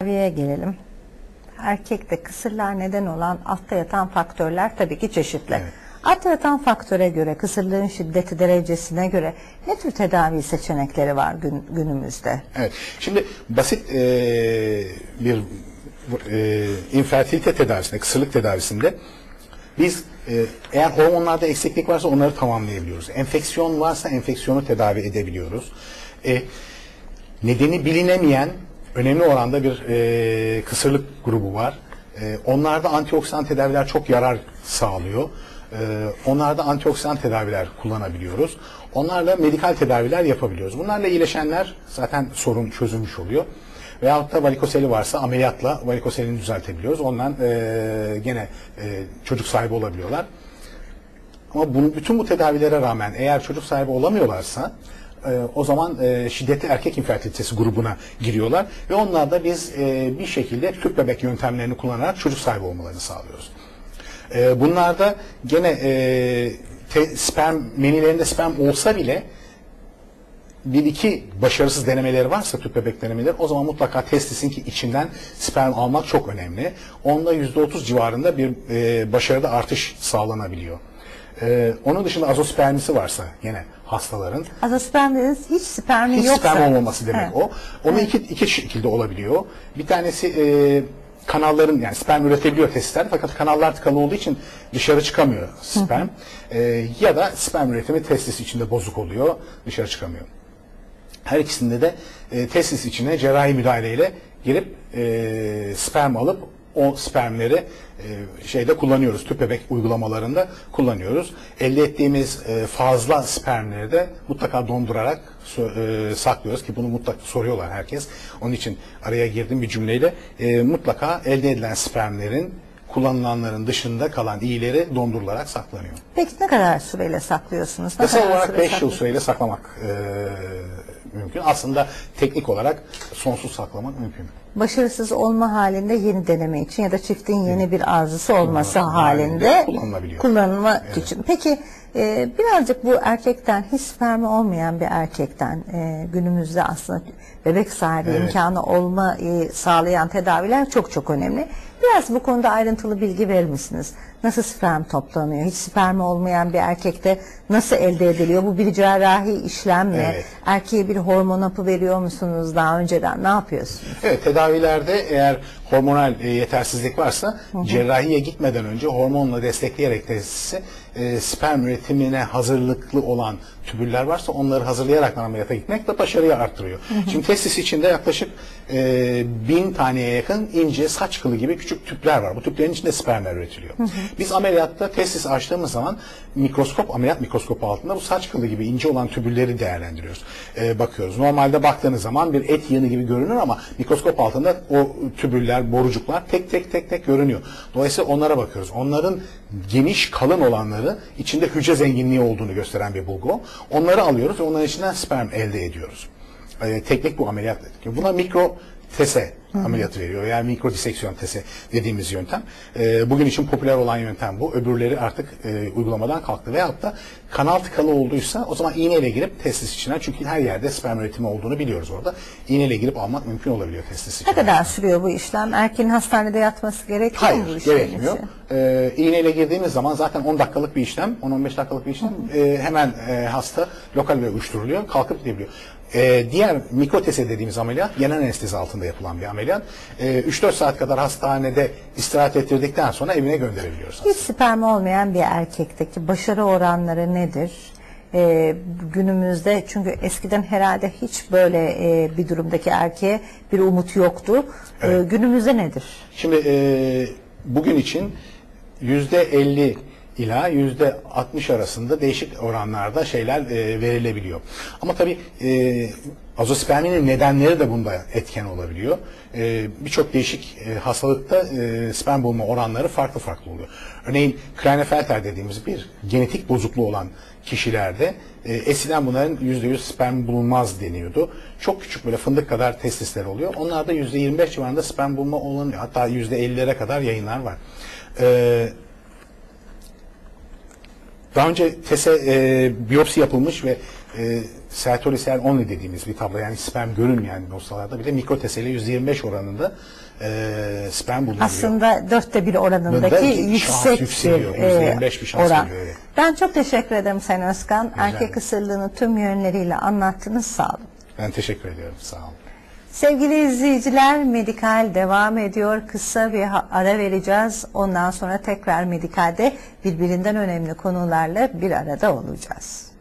Tedaviye gelelim. Erkekte kısırlar neden olan altta yatan faktörler tabii ki çeşitli. Evet. Altta yatan faktöre göre, kısırlığın şiddeti derecesine göre ne tür tedavi seçenekleri var gün- günümüzde? Evet. Şimdi basit e, bir e, infertilite tedavisinde, kısırlık tedavisinde biz e, eğer hormonlarda eksiklik varsa onları tamamlayabiliyoruz. Enfeksiyon varsa enfeksiyonu tedavi edebiliyoruz. E, nedeni bilinemeyen önemli oranda bir e, kısırlık grubu var. E, onlarda antioksidan tedaviler çok yarar sağlıyor. E, onlarda antioksidan tedaviler kullanabiliyoruz. Onlarla medikal tedaviler yapabiliyoruz. Bunlarla iyileşenler zaten sorun çözülmüş oluyor. Veyahut da varikoseli varsa ameliyatla varikoselini düzeltebiliyoruz. Ondan e, gene e, çocuk sahibi olabiliyorlar. Ama bunu, bütün bu tedavilere rağmen eğer çocuk sahibi olamıyorlarsa e, o zaman e, şiddetli erkek infertilitesi grubuna giriyorlar ve onlar da biz e, bir şekilde tüp bebek yöntemlerini kullanarak çocuk sahibi olmalarını sağlıyoruz. E, bunlarda gene sperm menilerinde sperm olsa bile bir iki başarısız denemeleri varsa tüp bebek denemeleri o zaman mutlaka testisin ki içinden sperm almak çok önemli. Onda yüzde otuz civarında bir e, başarıda artış sağlanabiliyor. E, onun dışında azospermisi varsa yine hastaların Azosperm dediniz hiç spermi hiç yoksa. sperm olmaması demek Evet. o. Onu iki, iki şekilde olabiliyor. Bir tanesi e, kanalların yani sperm üretebiliyor testisler fakat kanallar tıkalı olduğu için dışarı çıkamıyor sperm. E, ya da sperm üretimi testis içinde bozuk oluyor dışarı çıkamıyor. Her ikisinde de e, testis içine cerrahi müdahaleyle girip e, sperm alıp o spermleri e, şeyde kullanıyoruz. Tüp bebek uygulamalarında kullanıyoruz. Elde ettiğimiz e, fazla spermleri de mutlaka dondurarak e, saklıyoruz ki bunu mutlaka soruyorlar herkes. Onun için araya girdim bir cümleyle. E, mutlaka elde edilen spermlerin kullanılanların dışında kalan iyileri dondurularak saklanıyor. Peki ne kadar süreyle saklıyorsunuz? Ne kadar olarak süre 5 yıl süreyle saklamak e, mümkün. Aslında teknik olarak sonsuz saklamak mümkün. Başarısız olma halinde yeni deneme için ya da çiftin yeni bir arzusu olması Kullanılma halinde halinde kullanılabiliyor. kullanılmak için. Peki e, birazcık bu erkekten hiç spermi olmayan bir erkekten e, günümüzde aslında bebek sahibi Evet. imkanı olma e, sağlayan tedaviler çok çok önemli. Biraz bu konuda ayrıntılı bilgi verir misiniz? Nasıl sperm toplanıyor? Hiç spermi olmayan bir erkekte nasıl elde ediliyor? Bu bir cerrahi işlem mi? Evet. Erkeğe bir hormon hapı veriyor musunuz daha önceden? Ne yapıyorsunuz? Evet tedavilerde eğer hormonal e, yetersizlik varsa cerrahiye gitmeden önce hormonla destekleyerek tesisi e, sperm üretimine hazırlıklı olan tübüller varsa onları hazırlayarak ameliyata gitmek de başarıyı arttırıyor. Şimdi testis içinde yaklaşık e, bin taneye yakın ince saç kılı gibi küçük tüpler var. Bu tüplerin içinde spermler üretiliyor. Biz ameliyatta testis açtığımız zaman mikroskop, ameliyat mikroskopu altında bu saç kılı gibi ince olan tübülleri değerlendiriyoruz. E, bakıyoruz. Normalde baktığınız zaman bir et yığını gibi görünür ama mikroskop altında o tübüller, borucuklar tek tek tek tek görünüyor. Dolayısıyla onlara bakıyoruz. Onların geniş, kalın olanları içinde hücre zenginliği olduğunu gösteren bir bulgu. Onları alıyoruz ve onların içinden sperm elde ediyoruz. E, teknik bu ameliyat. Buna mikro tese ameliyatı veriyor. Yani mikro diseksiyon tese dediğimiz yöntem. E, bugün için popüler olan yöntem bu. Öbürleri artık e, uygulamadan kalktı. Veyahut da kanal tıkalı olduysa o zaman iğneyle girip testis içinden çünkü her yerde sperm üretimi olduğunu biliyoruz orada. İğneyle girip almak mümkün olabiliyor testis Ne içinden. kadar sürüyor bu işlem? Erkeğin hastanede yatması gerekiyor mu bu Hayır, işlem gerekmiyor. için? Ee, iğneyle girdiğimiz zaman zaten 10 dakikalık bir işlem, 10-15 dakikalık bir işlem e, hemen e, hasta lokal ve uyuşturuluyor, kalkıp gidebiliyor. E, diğer mikrotese dediğimiz ameliyat genel anestezi altında yapılan bir ameliyat. E, 3-4 saat kadar hastanede istirahat ettirdikten sonra evine gönderebiliyoruz. Hiç sperm olmayan bir erkekteki başarı oranları nedir? Ee, günümüzde çünkü eskiden herhalde hiç böyle e, bir durumdaki erkeğe bir umut yoktu. Ee, günümüzde nedir? Şimdi e, bugün için yüzde 50 ila yüzde 60 arasında değişik oranlarda şeyler e, verilebiliyor. Ama tabii e, azosperminin nedenleri de bunda etken olabiliyor. E, Birçok değişik e, hastalıkta e, sperm bulma oranları farklı farklı oluyor. Örneğin Klinefelter dediğimiz bir genetik bozukluğu olan kişilerde e, eskiden bunların %100 sperm bulunmaz deniyordu. Çok küçük böyle fındık kadar testisler oluyor. Onlarda %25 civarında sperm bulma olanı hatta %50'lere kadar yayınlar var. E, daha önce tese e, biyopsi yapılmış ve e, Sertoli only dediğimiz bir tablo yani sperm görünmeyen hastalarda bile mikrotesele 125 oranında e, sperm bulunabiliyor. Aslında dörtte bir oranındaki Bunda yüksek yükseliyor, bir e, %25 bir şans oran. evet. Ben çok teşekkür ederim Sayın Özkan. Erkek ederim. kısırlığını tüm yönleriyle anlattınız. Sağ olun. Ben teşekkür ediyorum. Sağ olun. Sevgili izleyiciler, Medikal devam ediyor. Kısa bir ara vereceğiz. Ondan sonra tekrar Medikal'de birbirinden önemli konularla bir arada olacağız.